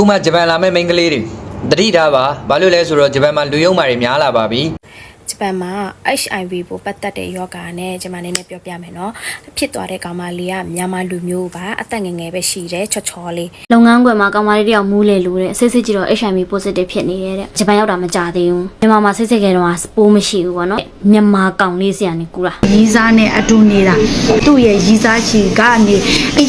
အခုမှဂျပန်လာမဲ့မိန်းကလေးတွေတတိထားပါဘာလို့လဲဆိုတော့ဂျပန်မှာလူယုံမာတွေများလာပါပြီ ဂျပန်မှာ HIV ပိုပတ်သက်တဲ့ယောဂါနဲ့ကျွန်မနည်းနည်းပြောပြမယ်နော်ဖြစ်သွားတဲ့ကောင်မလေးကမြန်မာလူမျိုးပါအသက်ငယ်ငယ်ပဲရှိတယ်ချောချောလေးလုပ်ငန်းခွင်မှာကောင်မလေးတယောက်မူးလေလို့တဲ့စစ်စစ်ကြည့်တော့ HIV positive ဖြစ်နေရဲ့တဲ့ဂျပန်ရောက်တာမကြသေးဘူးမြန်မာမှာစစ်စစ်ခဲတော့ပိုးမရှိဘူးပေါ့နော်မြန်မာကောင်လေးစီကနေကူတာရီးစားနဲ့အတူနေတာသူ့ရဲ့ရီးစားချီကနေ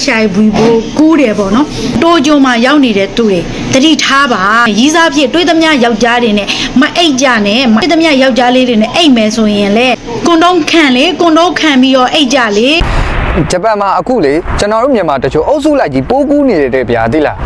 HIV ဘိုးကူးတယ်ပေါ့နော်တိုးကြုံမှာရောက်နေတဲ့သူတွေတတိထားပါရီးစားဖြစ်တွေးသမျှယောက်ျားတွေနဲ့မအိတ်ကြနဲ့မတွေးသမျှယောက်ျားလေးတွေနဲ့အိတ်မယ်ဆိုရင်လေကွန်တုံးခံလေကွန်တုံးခံပြီးတော့အိတ်ကြလေဂျပန်မှာအခုလေကျွန်တော်တို့မြန်မာတချို့အုပ်စုလိုက်ကြီးပိုးကူးနေတယ်ဗျာသိလား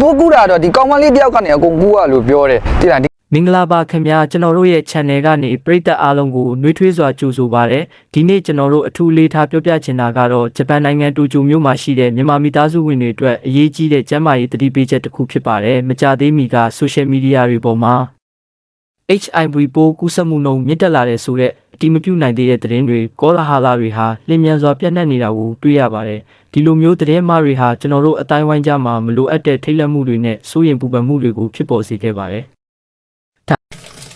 ပိုးကူးတာတော့ဒီကောင်မလေးတယောက်ကနေအကုန်ကူးရလို့ပြောတယ်သိလားဒီမင်္ဂလာပါခင်ဗျာကျွန်တော်တို့ရဲ့ channel ကနေပရိသတ်အားလုံးကိုနှွေးထွေးစွာကြိုဆိုပါရစေဒီနေ့ကျွန်တော်တို့အထူးလေးထားပြောပြချင်တာကတော့ဂျပန်နိုင်ငံတိုကျိုမြို့မှာရှိတဲ့မြန်မာမိသားစုဝင်တွေအတွက်အရေးကြီးတဲ့ကျန်းမာရေးတတိပေးချက်တစ်ခုဖြစ်ပါတယ်မကြသေးမီက social media တွေပေါ်မှာ HIV ပိုးကူးစက်မှုနှုန်းမြင့်တက်လာတဲ့ဆိုတဲ့အတိမပြုနိုင်သေးတဲ့သတင်းတွေကောလာဟာလာတွေဟာလျင်မြန်စွာပြန့်နှံ့နေတာကိုတွေ့ရပါတယ်ဒီလိုမျိုးသတင်းမှားတွေဟာကျွန်တော်တို့အတိုင်းဝိုင်းကြမှာမလိုအပ်တဲ့ထိတ်လန့်မှုတွေနဲ့စိုးရိမ်ပူပန်မှုတွေကိုဖြစ်ပေါ်စေခဲ့ပါတယ်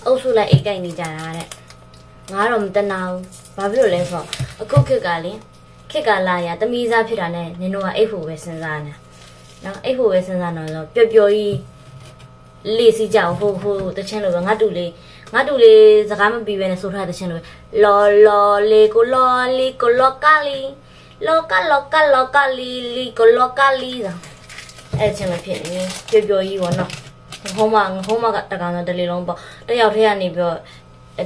အုပ်စုလိုက်အိတ်တိုက်နေကြတာတဲ့ငါတော့မတနာဘူးဘာဖြစ်လို့လဲဆိုတော့အခုခေတ်ကလေခေတ်ကလာရသမီးစားဖြစ်တာနဲ့နင်တို့ကအိတ်ဖို့ပဲစဉ်းစားနေနော်အိတ်ဖို့ပဲစဉ်းစားတော့ဆိုပျော်ပျော်ကြီး လေးစီကြအောင်ဟိုဟိုတချင်းလိုပဲငါတူလေးငါတူလေးစကားမပြီးပဲနဲ့ဆိုထားတဲ့တချင်းလိုပဲလော်လော်လေးကိုလော်လီကိုလော်ကလီလော်ကလော်ကလော်ကလီလီကိုလော်ကလီဆိုအဲ့ချင်းမဖြစ်နေပျော်ပျော်ကြီးပေါ့နော်ဟိုမှာဟိုမှာကတကောင်တော့တလေလုံးပေါ့တယောက်တည်းကနေပြီးတော့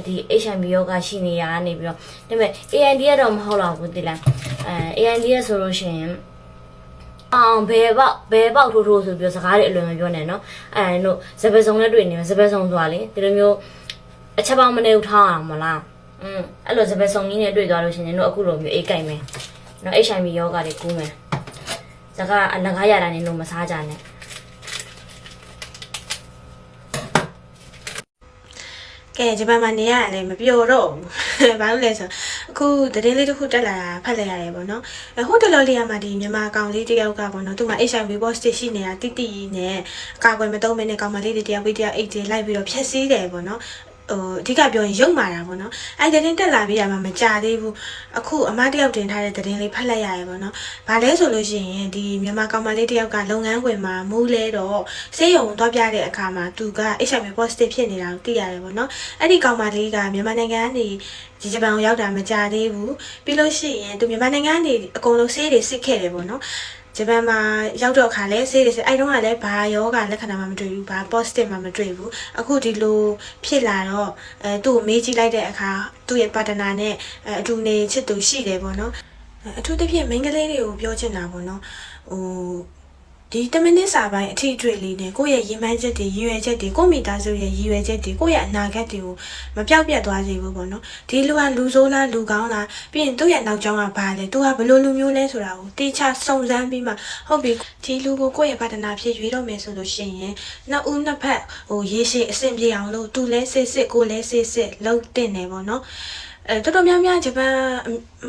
ဒီ HIV ယောဂရှိနေရကနေပြီးတော့ဒါပေမဲ့ AND ကတော့မဟုတ်တော့ဘူးတိလားအဲ AND ရဆိုလို့ရှိရင် အောင်ဘယ်ပေါက်ဘယ်ပေါက်ထိုးထိုးဆိုပြီးတော့စကားတွေအလွန်မပြောနဲ့နော်အဲတို့စပယ်စုံနဲ့တွေ့နေမှာစပယ်စုံဆိုတာလေဒီလိုမျိုးအချက်ပေါင်းမနေဦးထားအောင်မလားอืมအဲ့လိုစပယ်စုံကြီးနဲ့တွေ့သွားလို့ရှိရင်တို့အခုလိုမျိုးအေးကြိုက်မယ်နော် HIV ယောဂတွေကူးမယ်စကားအလကားရတာနေလို့မစားကြနဲ့ ကဲဂျပန်မှာနေရတယ်လည်းမပြောတော့ဘူးဘာလို့လဲဆိုတော့အခုသတင်းလေးတစ်ခုတက်လာတာဖတ်လိုက်ရတယ်ပေါ့နော်အဲဟိုတလော်လေးကမှဒီမြန်မာကောင်လေးတစ်ယောက်ကပေါ့နော်သူမှ HIV positive ရှိနေတာတိတိနဲ့အကာအကွယ်မသုံးမနဲ့ကောင်မလေးတွေတယောက်ပြီးတယောက်အိတ်တွေလိုက်ပြီးတော့ဖြက်စီးတယ်ပေါ့နော် ဟိုအဓိကပြောရင်ရုပ်မာတာပေါ့နော်အဲ့ဒီသတင်းတက်လာပြီးတာမှမကြသေးဘူးအခုအမတယောက်တင်ထားတဲ့သတင်းလေးဖတ်လိုက်ရတယ်ပေါ့နော်ဘာလဲဆိုလို့ရှိရင်ဒီမြန်မာကောင်မလေးတယောက်ကလုပ်ငန်းခွင်မှာမူးလဲတော့ဆေးရုံသွားပြတဲ့အခါမှာသူက HIV positive ဖြစ်နေတာကိုသိရတယ်ပေါ့နော်အဲ့ဒီကောင်မလေးကမြန်မာနိုင်ငံကနေဒီဂျပန်ကိုရောက်တာမကြသေးဘူးပြီးလို့ရှိရင်သူမြန်မာနိုင်ငံကနေအကုန်လုံးဆေးတွေစစ်ခဲ့တယ်ပေါ့နော် ဂျပန်မှာရောက်တော့ခါလဲဆေးတွေစစ်အဲ့တုန်းကလည်းဘာယောဂလက္ခဏာမှမတွေ့ဘူးဘာ positive မှမတွေ့ဘူးအခုဒီလိုဖြစ်လာတော့အဲသူ့ကိုမေးကြည့်လိုက်တဲ့အခါသူ့ရဲ့ပါတနာနဲ့အဲအတူနေချစ်သူရှိတယ်ပေါ့နော်အဲအထူးသဖြင့်မိန်းကလေးတွေကိုပြောချင်တာပေါ့နော်ဟို ဒီတမနစ်စာပိုင်းအထီးအတွေ့လေးနဲ့ကိုယ့်ရဲ့ရည်မှန်းချက်တွေရည်ရွယ်ချက်တွေကိုယ့်မိသားစုရဲ့ရည်ရွယ်ချက်တွေကိုယ့်ရဲ့အနာဂတ်တွေကိုမပြောက်ပြတ်သွားစေဘူးပေါ့နော်ဒီလူကလူဆိုးလားလူကောင်းလားပြီးရင်သူ့ရဲ့နောက်ကျောင်းကဘာလဲသူကဘယ်လိုလူမျိုးလဲဆိုတာကိုတေချာစုံစမ်းပြီးမှဟုတ်ပြီဒီလူကိုကိုယ့်ရဲ့ပါတနာဖြစ်ရွေးတော့မယ်ဆိုလို့ရှိရင်နှစ်ဦးနှစ်ဖက်ဟိုရေရှည်အဆင်ပြေအောင်လို့သူလဲစစ်စစ်ကိုလဲစစ်စစ်လုံးတင်နေပေါ့နော် အဲတော်တော်များများဂျပန်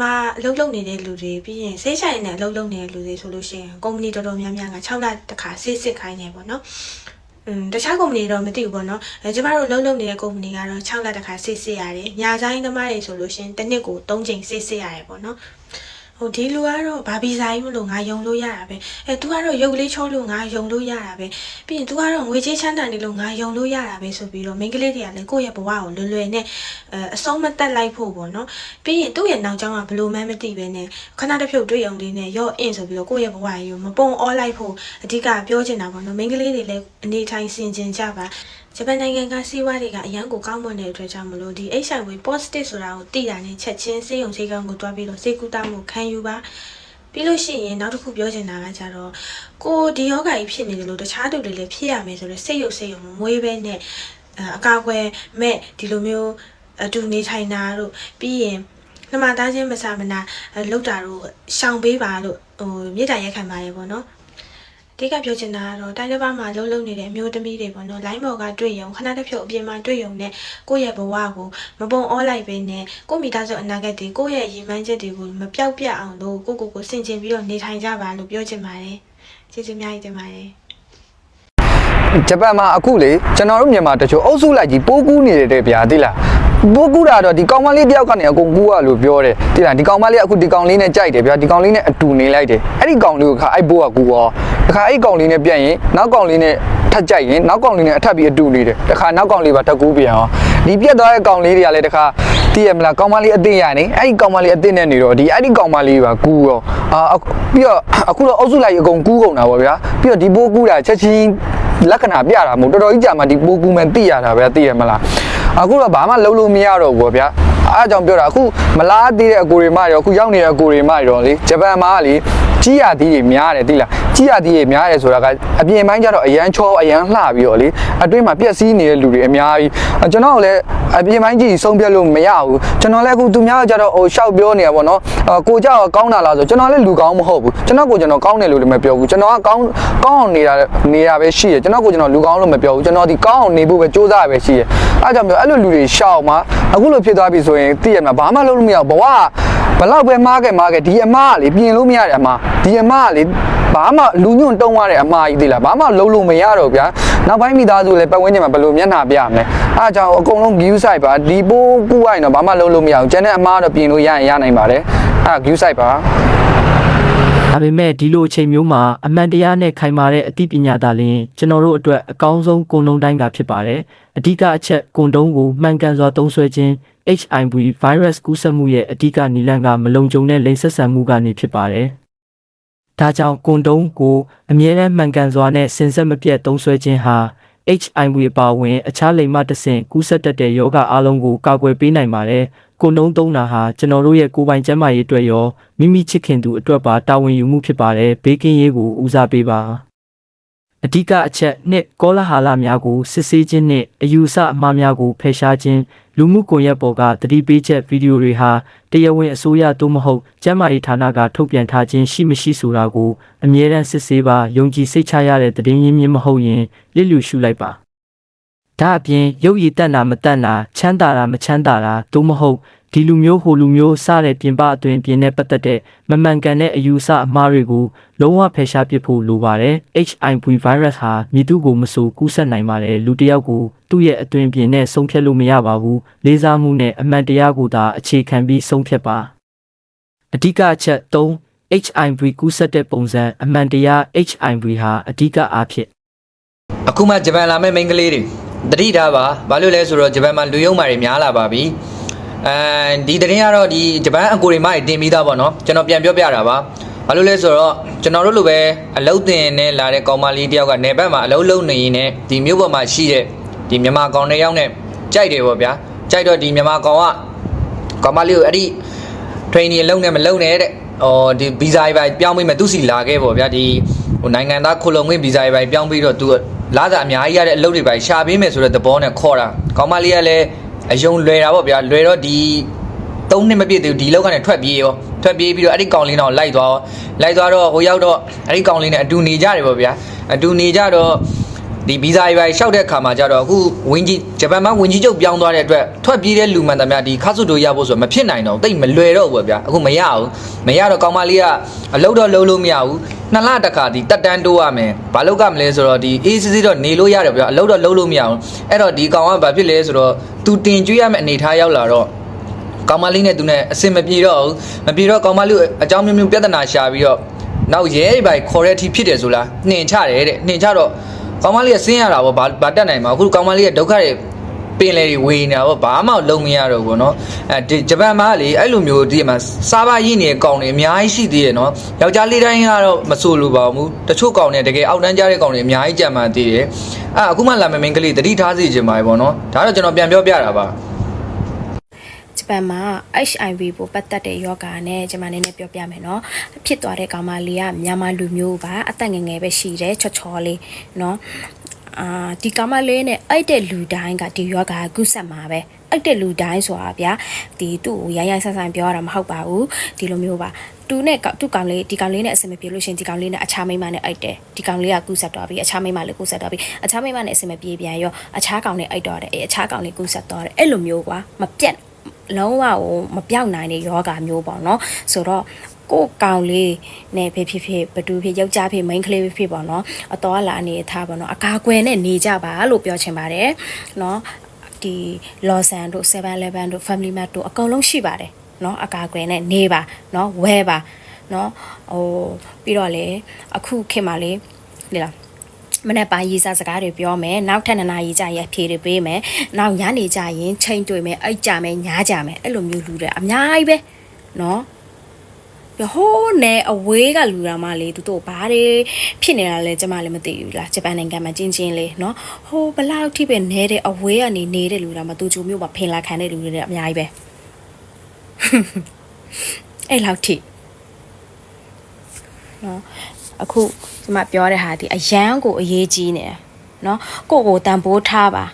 မှာအလုပ်လုပ်နေတဲ့လူတွေပြီးရင်ဆေးဆိုင်နဲ့အလုပ်လုပ်နေတဲ့လူတွေဆိုလို့ရှိရင်ကုမ္ပဏီတော်တော်များများက6လတစ်ခါဆေးစစ်ခိုင်းနေပေါ့နော်။အင်းတခြားကုမ္ပဏီတော့မသိဘူးပေါ့နော်။အဲကျမတို့အလုပ်လုပ်နေတဲ့ကုမ္ပဏီကတော့6လတစ်ခါဆေးစစ်ရတယ်။ညာဆိုင်သမားတွေဆိုလို့ရှိရင်တစ်နှစ်ကို3ချိန်ဆေးစစ်ရတယ်ပေါ့နော်။ ဟိုဒီလူကတော့ဘာဗီဇာကြီးမလို့ငါယုံလို့ရတာပဲအဲ तू ကတော့ရုပ်ကလေးချောလို့ငါယုံလို့ရတာပဲပြီးရင် तू ကတော့ငွေချေးချမ်းတန်နေလို့ငါယုံလို့ရတာပဲဆိုပြီးတော့မိန်းကလေးတွေကလည်းကိုယ့်ရဲ့ဘဝကိုလွယ်လွယ်နဲ့အဲအဆုံးမတက်လိုက်ဖို့ပေါ့နော်ပြီးရင်သူ့ရဲ့နောက်ကျောင်းကဘလို့မှန်းမသိပဲနဲ့ခဏတစ်ဖြုတ်တွေ့အောင်လေးနဲ့ရော့အင်းဆိုပြီးတော့ကိုယ့်ရဲ့ဘဝကြီးကိုမပုံအောလိုက်ဖို့အဓိကပြောချင်တာပေါ့နော်မိန်းကလေးတွေလည်းအနေထိုင်ဆင်ခြင်ကြပါ ဂျပန်နိုင်ငံကစီးပွားတွေကအရန်ကိုကောင်းမွန်တဲ့အတွက်ကြောင့်မလို့ဒီ HIV positive ဆိုတာကိုသိတာနဲ့ချက်ချင်းစေယုံစေကံကိုတွားပြီးတော့စေကူတာမှုခံယူပါပြီးလို့ရှိရင်နောက်တစ်ခုပြောချင်တာကကြတော့ကိုဒီယောဂကြီးဖြစ်နေတယ်လို့တခြားသူတွေလည်းဖြစ်ရမယ်ဆိုတော့စိတ်ရုပ်စိတ်ရုံမမွေးပဲနဲ့အအကာအကွယ်မဲ့ဒီလိုမျိုးအတူနေထိုင်တာတို့ပြီးရင်နှမသားချင်းမဆာမနာလောက်တာတို့ရှောင်ပေးပါလို့ဟိုမြေတားရက်ခံပါရေပေါ့နော် အဓိကပြောချင်တာကတော့တိုင်းတစ်ပါးမှာလှုပ်လှုပ်နေတဲ့အမျိုးသမီးတွေပေါ့နော်လိုင်းဘော်ကတွေ့ရုံခဏတစ်ဖြုတ်အပြင်မှာတွေ့ရုံနဲ့ကိုယ့်ရဲ့ဘဝကိုမပုံအောလိုက်ပဲနဲ့ကိုယ့်မိသားစုအနာဂတ်တွေကိုယ့်ရဲ့ရည်မှန်းချက်တွေကိုမပြောက်ပြတ်အောင်လို့ကိုယ့်ကိုယ်ကိုဆင်ခြင်ပြီးတော့နေထိုင်ကြပါလို့ပြောချင်ပါတယ်ကျေးဇူးအများကြီးတင်ပါတယ်ဂျပန်မှာအခုလေကျွန်တော်တို့မြန်မာတချို့အုပ်စုလိုက်ကြီးပိုးကူးနေတယ်တဲ့ဗျာသိလား ပိုးကူးတာတော့ဒီကောင်မလေးတယောက်ကနေအကုန်ကူးရလို့ပြောတယ်သိလားဒီကောင်မလေးအခုဒီကောင်လေးနဲ့ကြိုက်တယ်ဗျာဒီကောင်လေးနဲ့အတူနေလိုက်တယ်အဲ့ဒီကောင်လေးကိုခါအဲ့ဘိုးကကူရောတခါအဲ့ကောင်လေးနဲ့ပြန်ရင်နောက်ကောင်လေးနဲ့ထပ်ကြိုက်ရင်နောက်ကောင်လေးနဲ့အထပ်ပြီးအတူနေတယ်တခါနောက်ကောင်လေးပါထပ်ကူးပြန်ရောဒီပြက်သွားတဲ့ကောင်လေးတွေကလည်းတခါတည်ရမလားကောင်မလေးအသိရနေအဲ့ဒီကောင်မလေးအသိနဲ့နေတော့ဒီအဲ့ဒီကောင်မလေးပါကူရောအာအခုပြီးတော့အခုတော့အုပ်စုလိုက်အကုန်ကူးကုန်တာပေါ့ဗျာပြီးတော့ဒီဘိုးကူးတာချက်ချင်းလက္ခဏာပြတာမဟုတ်တော်တော်ကြီးကြာမှဒီပိုကူမှန်သိရတာပဲသိရမလား အခုတော့ဘာမှလုံးလို့မရတော့ဘူးပေါ့ဗျာအားကြောင့်ပြောတာအခုမလားသေးတဲ့အကိုတွေမရောအခုရောက်နေတဲ့အကိုတွေမရောလေဂျပန်မှာကလေ ကြီးရသည်တွေများတယ်သိလားကြီးရသည်တွေများတယ်ဆိုတာကအပြင်ပိုင်းကျတော့အရန်ချောအရန်လှပြီးတော့လေအတွင်းမှာပြက်စီးနေတဲ့လူတွေအများကြီးအဲကျွန်တော်ကလည်းအပြင်ပိုင်းကြီးဆုံးဖြတ်လို့မရဘူးကျွန်တော်လည်းအခုသူများကကြတော့ဟိုရှောက်ပြောနေရပါတော့အာကိုကြောက်ကောင်းတာလားဆိုကျွန်တော်လည်းလူကောင်းမဟုတ်ဘူးကျွန်တော်ကိုကျွန်တော်ကောင်းတယ်လို့လည်းမပြောဘူးကျွန်တော်ကကောင်းကောင်းအောင်နေတာနေတာပဲရှိရကျွန်တော်ကိုကျွန်တော်လူကောင်းလို့မပြောဘူးကျွန်တော်ဒီကောင်းအောင်နေဖို့ပဲစူးစမ်းရပဲရှိရအဲကြောင့်ပြောအဲ့လိုလူတွေရှောက်မှာအခုလိုဖြစ်သွားပြီဆိုရင်သိရမှာဘာမှလုပ်လို့မရဘူးဘဝကဘ လောက်ပဲမားခဲ့မားခဲ့ဒီအမားကလေပြင်လို့မရတဲ့အမားဒီအမားကလေဘာမှလူညွန့်တုံးရတဲ့အမားကြီးသိလားဘာမှလုံးလို့မရတော့ဗျာနောက်ပိုင်းမိသားစုလည်းပတ်ဝန်းကျင်မှာဘယ်လိုမျက်နှာပြရမလဲအဲကြောင့်အကုန်လုံး view site ပါဒီပိုးကူရရင်တော့ဘာမှလုံးလို့မရဘူးကျန်တဲ့အမားတော့ပြင်လို့ရရင်ရနိုင်ပါတယ်အဲ view site ပါ ဒါပေမဲ့ဒီလိုအချိန်မျိုးမှာအမှန်တရားနဲ့ခိုင်မာတဲ့အသိပညာသာလျှင်ကျွန်တော်တို့အတွက်အကောင်းဆုံးကုံလုံးတိုင်းကဖြစ်ပါတယ်။အဓိကအချက်ကုံတုံးကိုမှန်ကန်စွာသုံးစွဲခြင်း HIV virus ကူးစက်မှုရဲ့အဓိကနိလန့်ကမလုံခြုံတဲ့လိင်ဆက်ဆံမှုကနေဖြစ်ပါတယ်။ဒါကြောင့်ကွန်ဒုံးကိုအမြဲတမ်းမှန်ကန်စွာနဲ့စင်ဆက်မပြတ်သုံးစွဲခြင်းဟာ HIV အပါအဝင် အခြားလိင်မတစ်ဆင့်ကူးစက်တတ်တဲ့ယောဂအလုံးကိုကာကွယ်ပေးနိုင်ပါတယ်။ ကွန်ဒုံးသုံးတာဟာကျွန်တော်တို့ရဲ့ကိုယ်ပိုင်ကျန်းမာရေးအတွက်ရောမိမိချစ်ခင်သူအတွက်ပါတာဝန်ယူမှုဖြစ်ပါတယ်။ဘေးကင်းရေးကိုဦးစားပေးပါ။အဓိကအချက်နှစ်ကောလာဟာလများကိုစစ်ဆေးခြင်းနှင့်အယူအဆအမှားများကိုဖယ်ရှားခြင်းလူမှုကွန်ရက်ပေါ်ကသတိပေးချက်ဗီဒီယိုတွေဟာတရားဝင်အစိုးရသို့မဟုတ်ကျန်းမာရေးဌာနကထုတ်ပြန်ထားခြင်းရှိမရှိဆိုတာကိုအမြဲတမ်းစစ်ဆေးပါယုံကြည်စိတ်ချရတဲ့သတင်းရင်းမြစ်မဟုတ်ရင်လစ်လျူရှုလိုက်ပါ ဒါအပြင်ရုပ်ရည်တက်တာမတက်တာချမ်းသာတာမချမ်းသာတာသို့မဟုတ်ဒီလူမျိုးဟိုလူမျိုးစတဲ့ပြင်ပအတွင်ပြင်နဲ့ပတ်သက်တဲ့မမှန်ကန်တဲ့အယူအဆအမှားတွေကိုလုံးဝဖယ်ရှားပစ်ဖို့လိုပါတယ်။ HIV virus ဟာမြည်သူကိုမဆိုကူးစက်နိုင်ပါတယ်လူတစ်ယောက်ကိုသူ့ရဲ့အတွင်ပြင်နဲ့ဆုံးဖြတ်လို့မရပါဘူး။လေးစားမှုနဲ့အမှန်တရားကိုသာအခြေခံပြီးဆုံးဖြတ်ပါ။အဓိကအချက်3 HIV ကူးစက်တဲ့ပုံစံအမှန်တရား HIV ဟာအဓိကအားဖြင့်အခုမှဂျပန်လာမဲ့မိန်းကလေးတွေ တတိထားပါဘာလို့လဲဆိုတော့ဂျပန်မှာလူယုံမာတွေများလာပါပြီအဲဒီတရင်ကတော့ဒီဂျပန်အကိုတွေမတွေတင်ပြီးသားပေါ့နော်ကျွန်တော်ပြန်ပြောပြတာပါဘာလို့လဲဆိုတော့ကျွန်တော်တို့လိုပဲအလုတ်တင်နဲ့လာတဲ့ကောင်မလေးတယောက်ကနေဘက်မှာအလုတ်လုံနေရင်ねဒီမြို့ပေါ်မှာရှိတဲ့ဒီမြန်မာကောင်တွေရောက်နေကြိုက်တယ်ပေါ့ဗျာကြိုက်တော့ဒီမြန်မာကောင်ကကောင်မလေးကိုအဲ့ဒီ training လုံးနဲ့မလုံးနဲ့တဲ့ဟောဒီဗီဇာကြီးပဲပြောင်းပြီးမှသူစီလာခဲ့ပေါ့ဗျာဒီ ဟိုနိုင်ငံသားခုလုံခွင့်ဗီဇာကြီးပဲပြောင်းပြီးတော့သူလာစာအများကြီးရတဲ့အလုပ်တွေပဲရှာပေးမယ်ဆိုတဲ့သဘောနဲ့ခေါ်တာကောင်မလေးကလည်းအယုံလွယ်တာပေါ့ဗျာလွယ်တော့ဒီသုံးနှစ်မပြည့်သေးဘူးဒီလောက်ကနေထွက်ပြေးရောထွက်ပြေးပြီးတော့အဲ့ဒီကောင်လေးတော့လိုက်သွားရောလိုက်သွားတော့ဟိုရောက်တော့အဲ့ဒီကောင်လေးနဲ့အတူနေကြတယ်ပေါ့ဗျာအတူနေကြတော့ဒီဗီဇာကြီးပဲရှောက်တဲ့အခါမှာကျတော့အခုဝင်းကြီးဂျပန်မှာဝင်းကြီးချုပ်ပြောင်းသွားတဲ့အတွက်ထွက်ပြေးတဲ့လူမှန်သမျှဒီခါဆုတို့ရဖို့ဆိုမဖြစ်နိုင်တော့တိတ်မလွယ်တော့ဘူးပေါ့ဗျာအခုမရဘူးမရတော့ကောင်မလေးကအလုပ်တော့လုပ်လို့မရဘူး နှစ်လတခါဒီတက်တန်းတိုးရမယ်ဘာလို့ကမလဲဆိုတော့ဒီအေးစစ်စစ်တော့နေလို့ရတယ်ဗျာအလုပ်တော့လုပ်လို့မရဘူးအဲ့တော့ဒီကောင်ကဘာဖြစ်လဲဆိုတော့သူတင်ကျွေးရမယ့်အနေထားရောက်လာတော့ကောင်မလေးနဲ့သူနဲ့အစင်မပြေတော့ဘူးမပြေတော့ကောင်မလေးကိုအကြောင်းမျိုးမျိုးပြဿနာရှာပြီးတော့နောက်ရဲတွေပဲခေါ်တဲ့အထိဖြစ်တယ်ဆိုလားနှင်ချတယ်တဲ့နှင်ချတော့ကောင်မလေးကဆင်းရတာပေါ့ဘာဘာတက်နိုင်မှာအခုကောင်မလေးကဒုက္ခတွေ ပင်လေတွေဝေနေတာပေါ့ဘာမှလုံးမရတော့ဘူးเนาะအဲဒီဂျပန်မှာလေအဲ့လိုမျိုးဒီမှာစားပါရည်နေတဲ့ကောင်တွေအများကြီးရှိသေးတယ်เนาะယောက်ျားလေးတိုင်းကတော့မဆိုလိုပါဘူးတချို့ကောင်တွေတကယ်အောက်တန်းကြတဲ့ကောင်တွေအများကြီးကြံမှန်သေးတယ်အဲအခုမှလာမယ့်မိန်းကလေးတတိထားစီခြင်းပါပဲပေါ့เนาะဒါတော့ကျွန်တော်ပြန်ပြောပြတာပါ ဂျပန်မှာ HIV ပိုပတ်သက်တဲ့ယောဂါနဲ့ကျွန်မနည်းနည်းပြောပြမယ်เนาะဖြစ်သွားတဲ့ကောင်မလေးကမြန်မာလူမျိုးပါအသက်ငယ်ငယ်ပဲရှိတယ်ချော့ချော်လေးเนาะ အာဒီကောင်မလေးနဲ့အိုက်တဲ့လူတိုင်းကဒီယောဂါကုဆက်မှာပဲအိုက်တဲ့လူတိုင်းဆိုတာဗျာဒီသူ့ကိုရိုင်းရိုင်းဆန်းဆန်းပြောရတာမဟုတ်ပါဘူးဒီလိုမျိုးပါသူနဲ့သူ့ကောင်လေးဒီကောင်လေးနဲ့အဆင်မပြေလို့ရှရင်ဒီကောင်လေးနဲ့အခြားမိန်းမနဲ့အိုက်တယ်ဒီကောင်လေးကကုဆက်သွားပြီအခြားမိန်းမလည်းကုဆက်သွားပြီအခြားမိန်းမနဲ့အဆင်မပြေပြန်ရောအခြားကောင်နဲ့အိုက်တော့တယ်အဲအခြားကောင်လေးကုဆက်သွားတယ်အဲ့လိုမျိုးကွာမပြတ်လုံးဝဟိုမပြောက်နိုင်တဲ့ယောဂါမျိုးပေါ့နော်ဆိုတော့ ကိုယ့်ကောင်လေးနဲ့ဖြစ်ဖြစ်ဖြစ်ဘသူဖြစ်ယောက်ျားဖြစ်မိန်းကလေးဖြစ်ဖြစ်ပေါ့နော်အတော်လာအနေထားပေါ့နော်အကာအကွယ်နဲ့နေကြပါလို့ပြောချင်ပါတယ်နော်ဒီ Lawson တို့711တို့ Family Mart တို့အကုန်လုံးရှိပါတယ်နော်အကာအကွယ်နဲ့နေပါနော်ဝဲပါနော်ဟိုပြီးတော့လေအခုခေတ်မှာလေလေလားမနေ့ပိုင်းရေးစားစကားတွေပြောမယ်နောက်ထပ်နှစ်နာရီကြာရင်ဖြေတွေပေးမယ်နောက်ညနေကြာရင်ချိန်တွေ့မယ်အိတ်ကြမယ်ညားကြမယ်အဲ့လိုမျိုးလူတွေအများကြီးပဲနော်ပြ ဟိုးနယ်အဝေးကလူရာမလေးသူတို့ဘာတွေဖြစ်နေတာလဲကျမလည်းမသိဘူးလားဂျပန်နိုင်ငံမှာကျင်းချင်းလေးနော်ဟိုးဘလောက်ထိပဲနဲတဲ့အဝေးကနေနေတဲ့လူရာမသူချိုမျိုးမှာဖင်လာခံတဲ့လူတွေလည်းအများကြီးပဲအဲ့လောက်ထိနော်အခုကျမပြောတဲ့ဟာဒီအရန်ကိုအရေးကြီးနေတယ်နော်ကိုကိုတန်ဖိုးထားပါ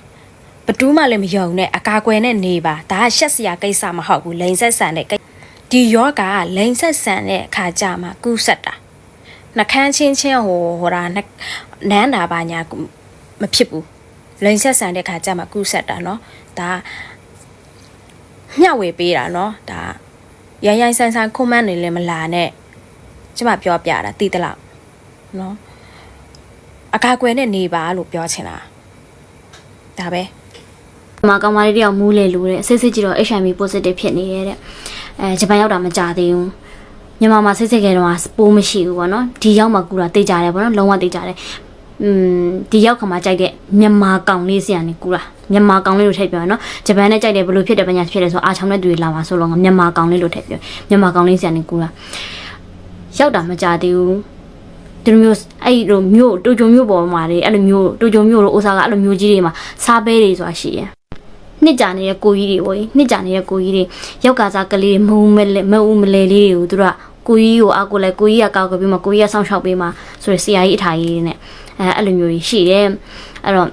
ဘတူးမှလည်းမယုံနဲ့အကာအကွယ်နဲ့နေပါဒါကရှက်စရာကိစ္စမဟုတ်ဘူးလိန်ဆက်ဆန်တဲ့ ဒီယောဂကလိန်ဆက်ဆန်တဲ့အခါကြမှာကူးဆက်တာနှကန်းချင်းချင်းဟိုဟိုဒါနှနန်းတာပါညာမဖြစ်ဘူးလိန်ဆက်ဆန်တဲ့အခါကြမှာကူးဆက်တာเนาะဒါမျှဝေပေးတာเนาะဒါရိုင်းရိုင်းဆန်းဆန်းကွန်မန့်နေလည်းမလာနဲ့ကျမပြောပြတာတည်တလောက်เนาะအကာအကွယ်နဲ့နေပါလို့ပြောချင်တာဒါပဲ ဒီမှာကောင်မလေးတယောက်မူးလေလူတဲ့စစ်စစ်ကြည့်တော့ HIV positive ဖြစ်နေရဲ့တဲ့ အဲဂျပန်ရောက်တာမကြသေးဘူးမြန်မာမှာစစ်စစ်ခဲ့တော့ပိုးမရှိဘူးပေါ့နော်ဒီရောက်မှကူတာတေးကြတယ်ပေါ့နော်လုံးဝတေးကြတယ်อืมဒီရောက်ခါမှကြိုက်တဲ့မြန်မာကောင်လေးစီကနေကူတာမြန်မာကောင်လေးလို့ထည့်ပြောရနော်ဂျပန်နဲ့ကြိုက်တယ်ဘယ်လိုဖြစ်တယ်ပညာဖြစ်တယ်ဆိုအာချောင်းတဲ့သူတွေလာပါဆိုတော့ငါမြန်မာကောင်လေးလို့ထည့်ပြောမြန်မာကောင်လေးစီကနေကူတာရောက်တာမကြသေးဘူးဒီလိုမျိုးအဲ့လိုမျိုးတူကြုံမျိုးပေါ်မှာလေအဲ့လိုမျိုးတူကြုံမျိုးတို့အိုစာကအဲ့လိုမျိုးကြီးတွေမှာစားပဲတွေဆိုတာရှိရယ် နှစ်ကြာနေတဲ့ကိုကြီးတွေပေါ့ကြီးနှစ်ကြာနေတဲ့ကိုကြီးတွေရောက်ကစားကလေးတွေမုံမလဲမုံမလဲလေးတွေကိုသူတို့ကကိုကြီးကိုအောက်ကိုလဲကိုကြီးကကောက်ကပြီးမှကိုကြီးကစောင့်ရှောက်ပေးမှဆိုရယ်ဆရာကြီးအထာကြီးတွေနဲ့အဲအဲ့လိုမျိုးကြီးရှိတယ်အဲ့တော့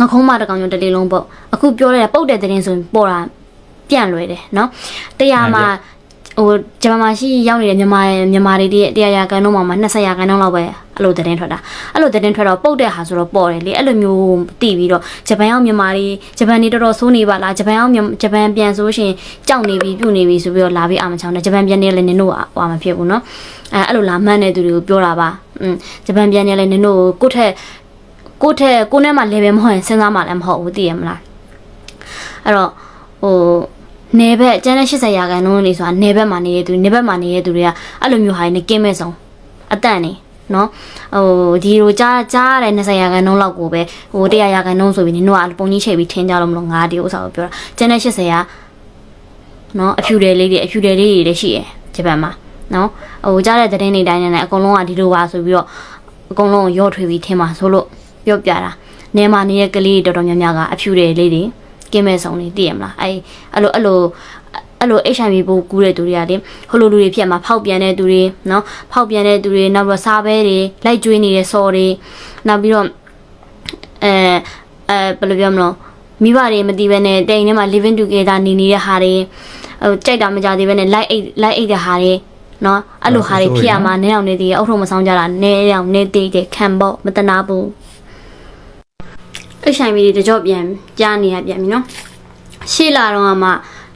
ငခုံးမတစ်ကောင်ညတလေးလုံးပေါ့အခုပြောတဲ့ပုတ်တဲ့တဲ့ရင်ဆိုရင်ပေါ်တာပြန့်လွယ်တယ်နော်တရားမှာ ဟိုဂျပန်မှာရှိရောက်နေတဲ့မြန်မာမြန်မာတွေတည်းတရားရာကန်တော့မှ20ရာကန်တော့လောက်ပဲအဲ့လိုသတင်းထွက်တာအဲ့လိုသတင်းထွက်တော့ပုတ်တဲ့ဟာဆိုတော့ပေါ်တယ်လေအဲ့လိုမျိုးတည်ပြီးတော့ဂျပန်ရောက်မြန်မာတွေဂျပန်တွေတော်တော်ဆိုးနေပါလားဂျပန်ရောက်ဂျပန်ပြန်ဆိုရှင်ကြောက်နေပြီပြုတ်နေပြီဆိုပြီးတော့လာပြီးအာမချောင်းတယ်ဂျပန်ပြန်နေလည်းနင်တို့ဟွာမဖြစ်ဘူးเนาะအဲအဲ့လိုလာမှန်းတဲ့သူတွေကိုပြောတာပါอืมဂျပန်ပြန်နေလည်းနင်တို့ကိုယ့်ထက်ကိုယ့်ထက်ကိုယ်နဲ့မှ level မဟုတ်ရင်စဉ်းစားမှလည်းမဟုတ်ဘူးသိရမလားအဲ့တော့ဟို နေဘက်ကျန်တဲ့80ရာခိုင်နှုန်းနေဆိုတာနေဘက်မှာနေတဲ့သူနေဘက်မှာနေတဲ့သူတွေကအဲ့လိုမျိုးဟာနေကင်းမဲ့ဆုံးအတန့်နေနော်ဟိုဒီလိုကြားကြားရတဲ့20ရာခိုင်နှုန်းလောက်ကိုပဲဟို100ရာခိုင်နှုန်းဆိုပြီးနင်တို့ကပုံကြီးချိန်ပြီးထင်းကြလို့မလို့ငါဒီဥစ္စာကိုပြောတာကျန်တဲ့80ရာနော်အဖြူတယ်လေးတွေအဖြူတယ်လေးတွေလည်းရှိရယ်ဂျပန်မှာနော်ဟိုကြားတဲ့သတင်းတွေတိုင်းနဲ့အကုန်လုံးကဒီလိုပါဆိုပြီးတော့အကုန်လုံးရော့ထွေပြီးထင်းပါဆိုလို့ပြောပြတာနေမှာနေတဲ့ကလေးတွေတော်တော်များများကအဖြူတယ်လေးတွေ ကင်းမဲ့ဆုံးနေသိရမလားအဲအဲ့လိုအဲ့လိုအဲ့လို HIV ပိုးကူးတဲ့သူတွေကလေဟိုလိုလူတွေဖြစ်မှာဖောက်ပြန်တဲ့သူတွေနော်ဖောက်ပြန်တဲ့သူတွေနောက်ပြီးတော့စားပဲတွေလိုက်ကျွေးနေတဲ့စော်တွေနောက်ပြီးတော့အဲအဲဘယ်လိုပြောမလို့မိဘတွေမသိဘဲနဲ့တိမ်ထဲမှာ living together နေနေတဲ့ဟာတွေဟိုကြိုက်တာမကြသေးဘဲနဲ့ light အိတ် light အိတ်တဲ့ဟာတွေနော်အဲ့လိုဟာတွေဖြစ်ရမှာနင်းအောင်နေသေးအုတ်ထုံမဆောင်ကြတာနင်းအောင်နေသေးတယ်ခံပေါ့မတနာဘူး အဆိုင်မီတွေတကြော့ပြန်ကြားနေရပြန်ပြီနော်ရှေ့လာတော့မှ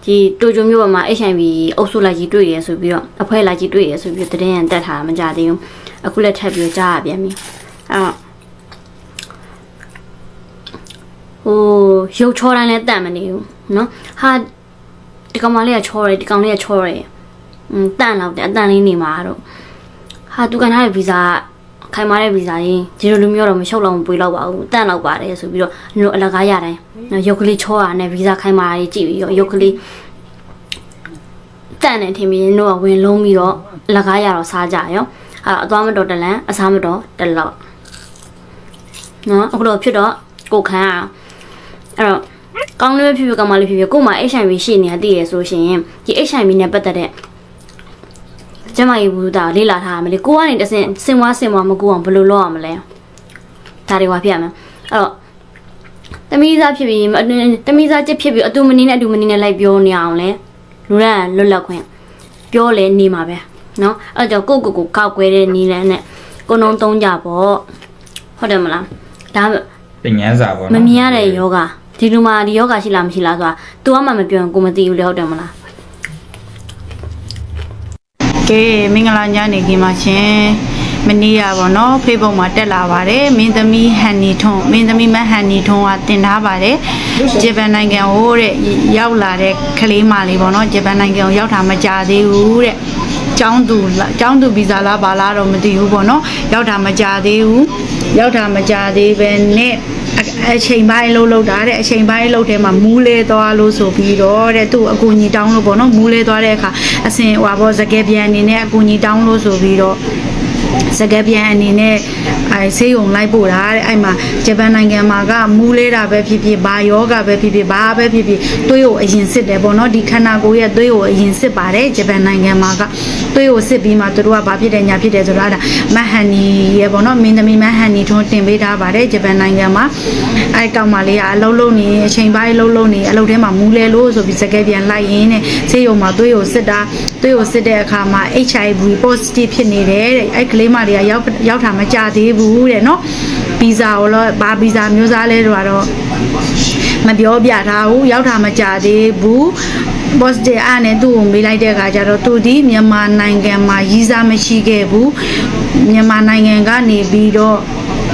ဒီတိုဂျိုမျိုးပေါ်မှာ HIV အုပ်စုလိုက်ကြီးတွေ့ရဆိုပြီးတော့အဖွဲလိုက်ကြီးတွေ့ရဆိုပြီးတော့တရင်ရန်တက်ထားတာမကြသေးဘူးအခုလည်းထပ်ပြီးကြားရပြန်ပြီအဲ့တော့ဟိုရုပ်ချောတိုင်းလည်းတတ်မနေဘူးနော်ဟာဒီကောင်မလေးကချောတယ်ဒီကောင်လေးကချောတယ်อืมတန့်လောက်တယ်အတန်လေးနေမှာတော့ဟာသူကန်ထားတဲ့ဗီဇာက ခိုင်မာတဲ့ဗီဇာရင်ဂျီရိုလူမျိုးတော့မရှုပ်လောက်မပွေးလောက်ပါဘူးတန့်လောက်ပါတယ်ဆိုပြီးတော့ညတို့အလကားရတိုင်းနော်ရုပ်ကလေးချောတာနဲ့ဗီဇာခိုင်မာရေးကြည့်ပြီးတော့ရုပ်ကလေးတန့်နေထင်ပြီးညတို့ကဝင်လုံးပြီးတော့အလကားရတော့စားကြရောအဲ့တော့အသွားမတော်တလန်အစားမတော်တလောက်နော်အခုတော့ဖြစ်တော့ကိုခန်းရအောင်အဲ့တော့ကောင်းလေးဖြစ်ဖြစ်ကောင်းမလေးဖြစ်ဖြစ်ကို့မှာ HIV ရှိနေတာသိရဆိုရှင်ဒီ HIV နဲ့ပတ်သက်တဲ့ ကျမရေးဘူးတာလေ့လာထားရမယ်လေကိုကနေတဆင်စင်ွားစင်ွားမကူအောင်ဘယ်လိုလုပ်ရမလဲဒါတွေဝါပြရမယ်အဲ့တော့သမီးစားဖြစ်ပြီးသမီးစားချစ်ဖြစ်ပြီးအတူမနေနဲ့အတူမနေနဲ့လိုက်ပြောနေအောင်လဲလူရန်လွတ်လပ်ခွင့်ပြောလဲနေမှာပဲနော်အဲ့တော့ကိုကိုကိုကောက်ွဲတဲ့နီလန်းနဲ့ကိုနှုံးသုံးကြပေါ့ဟုတ်တယ်မလားဒါပညာစာပေါ့နော်မမြင်ရတဲ့ယောဂဒီလူမှာဒီယောဂရှိလားမရှိလားဆိုတာ तू ကမှမပြောရင်ကိုမသိဘူးလေဟုတ်တယ်မလား ကဲမင်္ဂလာညနေခင်းပါရှင်မနေ့ကပေါ့နော် Facebook မှာတက်လာပါတယ်မင်းသမီးဟန်နီထွန်းမင်းသမီးမဟန်နီထွန်းကတင်ထားပါတယ်ဂျပန်နိုင်ငံဟိုတဲ့ရောက်လာတဲ့ကလေးမလေးပေါ့နော်ဂျပန်နိုင်ငံကိုရောက်တာမကြသေးဘူးတဲ့ ကျောင်းသူလားကျောင်းသူဗီဇာလားဘာလားတော့မသိဘူးပေါ့နော်ရောက်တာမကြသေးဘူးရောက်တာမကြသေးပဲနဲ့အအချိန်ပိုင်းလှုပ်လှုပ်တာတဲ့အချိန်ပိုင်းလှုပ်တဲ့မှာမူးလဲသွားလို့ဆိုပြီးတော့တဲ့သူ့အကူကြီးတောင်းလို့ပေါ့နော်မူးလဲသွားတဲ့အခါအစင်ဟွာပေါ့စကဲပြန်အနေနဲ့အကူကြီးတောင်းလို့ဆိုပြီးတော့စကဲပြန်အနေနဲ့ အဲဆေးရုံလိုက်ပို့တာတဲ့အဲ့မှာဂျပန်နိုင်ငံမှာကမူးလဲတာပဲဖြစ်ဖြစ်ဘာယောဂပဲဖြစ်ဖြစ်ဘာပဲဖြစ်ဖြစ်သွေးကိုအရင်စစ်တယ်ပေါ့နော်ဒီခန္ဓာကိုယ်ရဲ့သွေးကိုအရင်စစ်ပါတယ်ဂျပန်နိုင်ငံမှာကသွေးကိုစစ်ပြီးမှသူတို့ကဘာဖြစ်တယ်ညာဖြစ်တယ်ဆိုတာဒါမဟန်နီရဲ့ပေါ့နော်မင်းသမီးမဟန်နီထွန်းတင်ပေးထားပါတယ်ဂျပန်နိုင်ငံမှာအဲ့ကောင်မလေးကအလုံးလုံးနေအချိန်ပိုင်းလုံးလုံးနေအလုပ်ထဲမှာမူးလဲလို့ဆိုပြီးစကဲပြန်လိုက်ရင်းနဲ့ဆေးရုံမှာသွေးကိုစစ်တာသွေးကိုစစ်တဲ့အခါမှာ HIV positive ဖြစ်နေတယ်တဲ့အဲ့ကလေးမတွေကရောက်ရောက်တာမကြသေးဘူးတဲ့နော်ဗီဇာကိုတော့ဘာဗီဇာမျိုးစားလဲတော့တော့မပြောပြထားဘူးရောက်တာမကြသေးဘူး positive အားနဲ့သူ့ကိုမေးလိုက်တဲ့အခါကျတော့သူဒီမြန်မာနိုင်ငံမှာရီးစားမရှိခဲ့ဘူးမြန်မာနိုင်ငံကနေပြီးတော့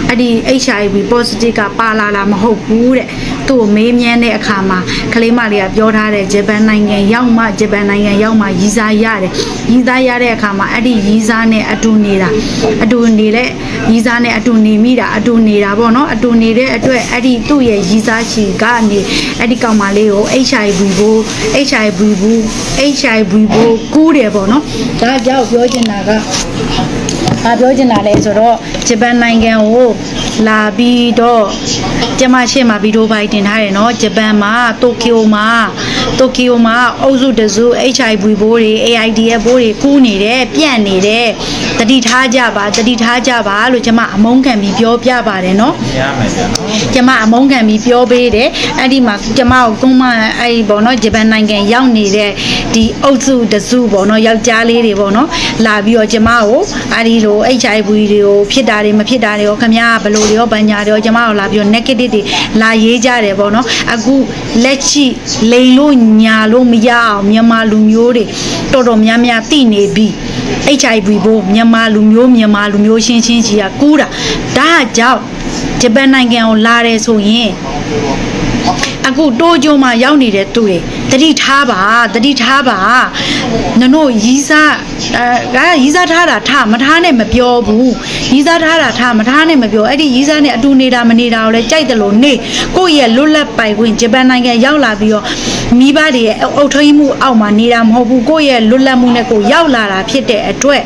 အဲ့ဒီ HIV positive ကပါလာတာမဟုတ်ဘူးတဲ့ သူ့ကိုမေးမြန်းတဲ့အခါမှာကလေးမလေးကပြောထားတဲ့ဂျပန်နိုင်ငံရောက်မှဂျပန်နိုင်ငံရောက်မှရီးစားရတယ်ရီးစားရတဲ့အခါမှာအဲ့ဒီရီးစားနဲ့အတူနေတာအတူနေတဲ့ရီးစားနဲ့အတူနေမိတာအတူနေတာပေါ့နော်အတူနေတဲ့အတွက်အဲ့ဒီသူ့ရဲ့ရီးစားချီကနေအဲ့ဒီကောင်မလေးကို HIV ဘူး HIV ဘူး HIV ဘူးကူးတယ်ပေါ့နော်ဒါကြောင့်ပြောချင်တာက ဘာပြောချင်တာလဲဆိုတော့ဂျပန်နိုင်ငံကိုလာပြီးတော့ကျမရှေ့မှာဗီဒီယိုဖိုင်တင်ထားတယ်နော်ဂျပန်မှာတိုကျိုမှာတိုကျိုမှာအုပ်စုတစု HIV ဘိုးတွေ AIDF ဘိုးတွေကူးနေတယ်ပြန့်နေတယ်တတိထားကြပါတတိထားကြပါလို့ကျမအမုန်းခံပြီးပြောပြပါတယ်နော်ရမယ်ဗျာကျမအမုန်းခံပြီးပြောပေးတယ်အဲ့ဒီမှာကျမကိုကုန်းမအဲ့ဒီပေါ့နော်ဂျပန်နိုင်ငံရောက်နေတဲ့ဒီအုပ်စုတစုပေါ့နော်ယောက်ျားလေးတွေပေါ့နော်လာပြီးတော့ကျမကိုအဲ့ဒီလို HIV တွေကိုဖြစ်တာတွေမဖြစ်တာတွေရောခမရဘလို့တွေရောပညာတွေရောကျမကိုလာပြီးတော့ negative တွေလာရေးကြတယ်ပေါ့နော်အခုလက်ရှိလိန်လို့ညာလို့မရအောင်မြန်မာလူမျိုးတွေတော်တော်များများသိနေပြီ HIV ဘိုးမြန်မာလူမျိုးမြန်မာလူမျိုးရှင်းရှင်းကြီးကကူးတာဒါကြောင့်ဂျပန်နိုင်ငံကိုလာတယ်ဆိုရင်အခုတိုးကျုံမှာရောက်နေတဲ့သူတွေတတိထားပါတတိထားပါနင်တို့ရီးစားအဲကရီးစားထားတာထားမထားနဲ့မပြောဘူးရီးစားထားတာထားမထားနဲ့မပြောအဲ့ဒီရီးစားနဲ့အတူနေတာမနေတာကိုလည်းကြိုက်တယ်လို့နေကိုယ့်ရဲ့လွတ်လပ်ပိုင်ခွင့်ဂျပန်နိုင်ငံရောက်လာပြီးတော့မိဘတွေရဲ့အုပ်ထိန်းမှုအောက်မှာနေတာမဟုတ်ဘူးကိုယ့်ရဲ့လွတ်လပ်မှုနဲ့ကိုယ်ရောက်လာတာဖြစ်တဲ့အတွက်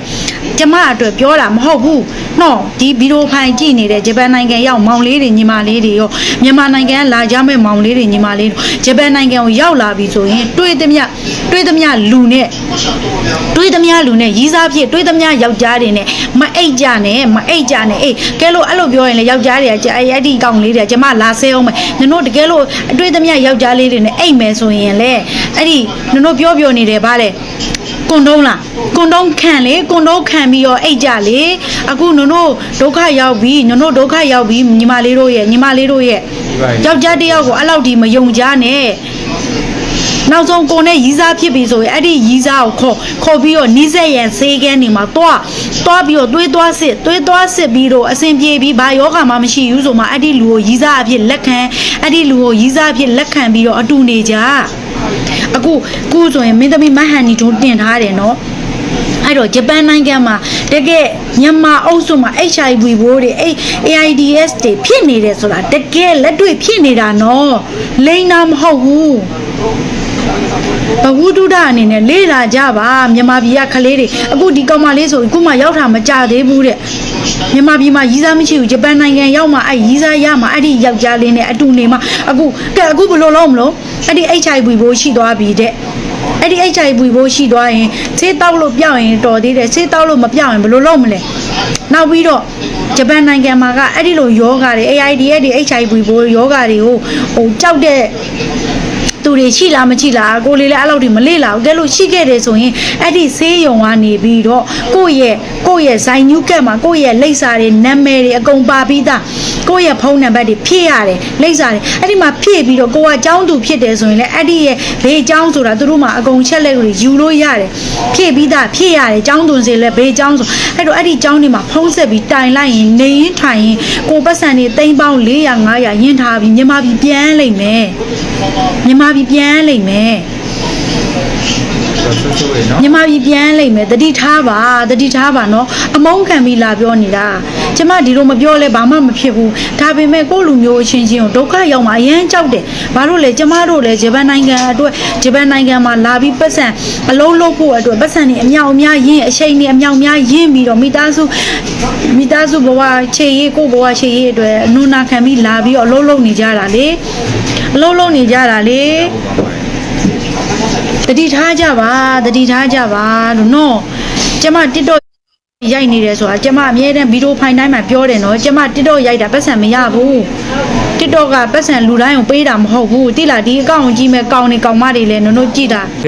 ကျမအတွက်ပြောတာမဟုတ်ဘူးနော်ဒီဗီဒီယိုဖိုင်ကြည့်နေတဲ့ဂျပန်နိုင်ငံရောက်မောင်လေးတွေညီမလေးတွေရောမြန်မာနိုင်ငံကလာကြမဲ့မောင်လေးတွေညီမလေးတွေဂျပန်နိုင်ငံကိုရောက်လာပြီဆိုရင်တွေးသမျှတွေးသမျှလူနဲ့တွေးသမျှလူနဲ့ရီးစားဖြစ်တွေးသမျှယောက်ျားတွေနဲ့မအိတ်ကြနဲ့မအိတ်ကြနဲ့အေးကဲလို့အဲ့လိုပြောရင်လေယောက်ျားတွေကအဲ့အဲ့ဒီကောင်လေးတွေကကျမလာဆဲအောင်မယ်နင်တို့တကယ်လို့အတွေးသမျှယောက်ျားလေးတွေနဲ့အိတ်မယ်ဆိုရင်လေအဲ့ဒီနင်တို့ပြောပြောနေတယ်ဗါလေ ကွန်တုံးလားကွန်တုံးခံလေကွန်တုံးခံပြီးတော့အိတ်ကြလေအခုနင်တို့ဒုက္ခရောက်ပြီနင်တို့ဒုက္ခရောက်ပြီညီမလေးတို့ရဲ့ညီမလေးတို့ရဲ့ယောက်ျားတစ်ယောက်ကိုအဲ့လောက်ဒီမယုံကြနဲ့နောက်ဆုံးကိုနဲ့ရီးစားဖြစ်ပြီဆိုရင်အဲ့ဒီရီးစားကိုခေါ်ခေါ်ပြီးတော့နီးစက်ရန်ဆေးကန်းနေမှာတွားတွားပြီးတော့သွေးသွားစစ်သွေးသွားစစ်ပြီးတော့အစဉ်ပြေပြီးဘာယောဂမှမရှိဘူးဆိုမှအဲ့ဒီလူကိုရီးစားအဖြစ်လက်ခံအဲ့ဒီလူကိုရီးစားအဖြစ်လက်ခံပြီးတော့အတူနေကြ အခုအခုဆိုရင်မင်းသမီးမဟန်နီတို့တင်ထားတယ်နော်အဲ့တော့ဂျပန်နိုင်ငံမှာတကယ်မြန်မာအုပ်စုမှာ HIV ဘိုးတွေ AIDS တွေဖြစ်နေတယ်ဆိုတာတကယ်လက်တွေ့ဖြစ်နေတာနော်လိန်တာမဟုတ်ဘူးဘဝုဒ္ဓအနေနဲ့လေးလာကြပါမြန်မာပြည်ကကလေးတွေအခုဒီကောင်မလေးဆိုအခုမှရောက်တာမကြသေးဘူးတဲ့ မြန်မာပြည်မှာရီးစားမရှိဘူးဂျပန်နိုင်ငံရောက်မှအဲ့ရီးစားရမှအဲ့ဒီယောက်ျားလေးနဲ့အတူနေမှအခုကဲအခုဘယ်လိုလုပ်မလို့အဲ့ဒီ HIV ဘိုးရှိသွားပြီတဲ့အဲ့ဒီ HIV ဘိုးရှိသွားရင်ဆေးတောက်လို့ပြောင်းရင်တော်သေးတယ်ဆေးတောက်လို့မပြောင်းရင်ဘယ်လိုလုပ်မလဲနောက်ပြီးတော့ဂျပန်နိုင်ငံမှာကအဲ့ဒီလိုယောဂါတွေ AIDS တွေ HIV ဘိုးယောဂါတွေကိုဟိုကြောက်တဲ့ သူသူတွေရှိလားမရှိလားကိုလေးလည်းအဲ့လောက်ထိမလေ့လာဘူးကဲလို့ရှိခဲ့တယ်ဆိုရင်အဲ့ဒီဆေးရုံကနေပြီးတော့ကိုယ့်ရဲ့ကိုယ့်ရဲ့ဇိုင်ညူးကက်မှာကိုယ့်ရဲ့လိပ်စာတွေနာမည်တွေအကုန်ပါပြီးသားကိုယ့်ရဲ့ဖုန်းနံပါတ်တွေဖြည့်ရတယ်လိပ်စာတွေအဲ့ဒီမှာဖြည့်ပြီးတော့ကိုကအကြောင်းသူဖြစ်တယ်ဆိုရင်လည်းအဲ့ဒီရဲ့ဘေးအကြောင်းဆိုတာသူတို့မှာအကုန်ချက်လက်တွေယူလို့ရတယ်ဖြည့်ပြီးသားဖြည့်ရတယ်အကြောင်းသူစီလည်းဘေးအကြောင်းဆိုအဲ့တော့အဲ့ဒီအကြောင်းတွေမှာဖုံးဆက်ပြီးတိုင်လိုက်ရင်နေရင်ထိုင်ရင်ကိုပတ်စံတွေတိမ့်ပေါင်း400 500ရင်းထားပြီးမြန်မာပြည်ပြန်လိမ့်မယ်မြန်မာပြည်ပြန်လိမ့်မယ်မြန်မာပြည်ပြန်လိမ့်မယ်တတိထားပါတတိထားပါနော်အမုန်းခံပြီးလာပြောနေတာကျမဒီလိုမပြောလဲဘာမှမဖြစ်ဘူးဒါပေမဲ့ကိုယ့်လူမျိုးအချင်းချင်းကိုဒုက္ခရောက်မှာအရန်ကြောက်တယ်ဘာလို့လဲကျမတို့လည်းဂျပန်နိုင်ငံအတွက်ဂျပန်နိုင်ငံမှာလာပြီးပတ်စံအလုံးလုံးဖို့အတွက်ပတ်စံနေအမြောက်အများရင်းအချိန်နေအမြောက်အများရင်းပြီးတော့မိသားစုမိသားစုဘဝခြေရေးကိုယ့်ဘဝခြေရေးအတွက်အနုနာခံပြီးလာပြီးတော့အလုံးလုံးနေကြတာလေ အလုံးလုံးနေကြတာလေတတိထားကြပါတတိထားကြပါလို့နော်ကျမ TikTok ရိုက်နေတယ်ဆိုတာကျမအမြဲတမ်းဗီဒီယိုဖိုင်တိုင်းမှာပြောတယ်နော်ကျမ TikTok ရိုက်တာပတ်စံမရဘူး TikTok ကပတ်စံလူတိုင်းကိုပေးတာမဟုတ်ဘူးတိလာဒီအကောင့်ကိုကြည့်မဲ့ကောင်းနေကောင်းမတွေလည်းနုံနုံကြည့်တာ